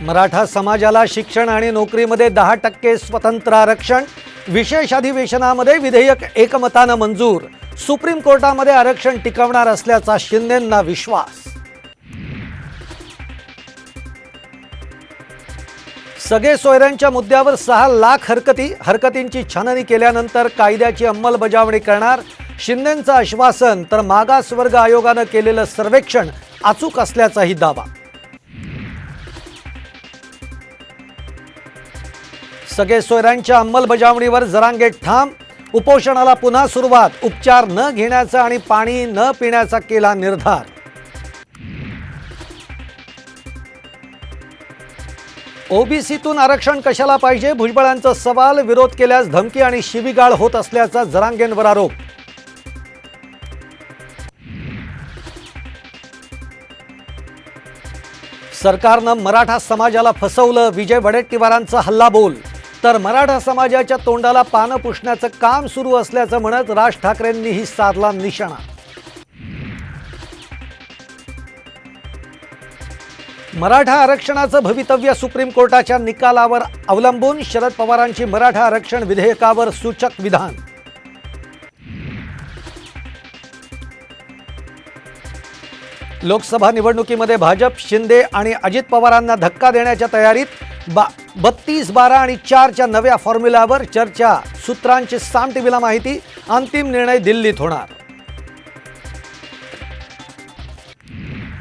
मराठा समाजाला शिक्षण आणि नोकरीमध्ये दहा टक्के स्वतंत्र आरक्षण विशेष अधिवेशनामध्ये विधेयक एकमतानं मंजूर सुप्रीम कोर्टामध्ये आरक्षण टिकवणार असल्याचा शिंदेंना विश्वास. सगळे सोयऱ्यांच्या मुद्द्यावर सहा लाख हरकती हरकतींची छाननी केल्यानंतर कायद्याची अंमलबजावणी करणार शिंदेंचं आश्वासन तर मागासवर्ग आयोगानं केलेलं सर्वेक्षण अचूक असल्याचाही दावा. सगळे सोयऱ्यांच्या अंमलबजावणीवर जरांगे ठाम. उपोषणाला पुन्हा सुरुवात. उपचार न घेण्याचा आणि पाणी न पिण्याचा केला निर्धार. ओबीसीतून आरक्षण कशाला पाहिजे? भुजबळांचा सवाल विरोध केल्यास धमकी आणि शिवीगाळ होत असल्याचा जरांगेंवर आरोप. सरकारनं मराठा समाजाला फसवलं विजय वडेट्टीवारांचा हल्लाबोल. तर मराठा समाजाच्या तोंडाला पानं पुसण्याचं काम सुरू असल्याचं म्हणत राज ठाकरेंनीही साधला निशाणा. मराठा आरक्षणाचं भवितव्य सुप्रीम कोर्टाच्या निकालावर अवलंबून शरद पवारांची मराठा आरक्षण विधेयकावर सूचक विधान. लोकसभा निवडणुकीमध्ये भाजप शिंदे आणि अजित पवारांना धक्का देण्याच्या तयारीत बा बत्तीस बारा आणि चारच्या नव्या फॉर्म्युल्यावर चर्चा सूत्रांची साम टीव्हीला माहिती अंतिम निर्णय दिल्लीत होणार.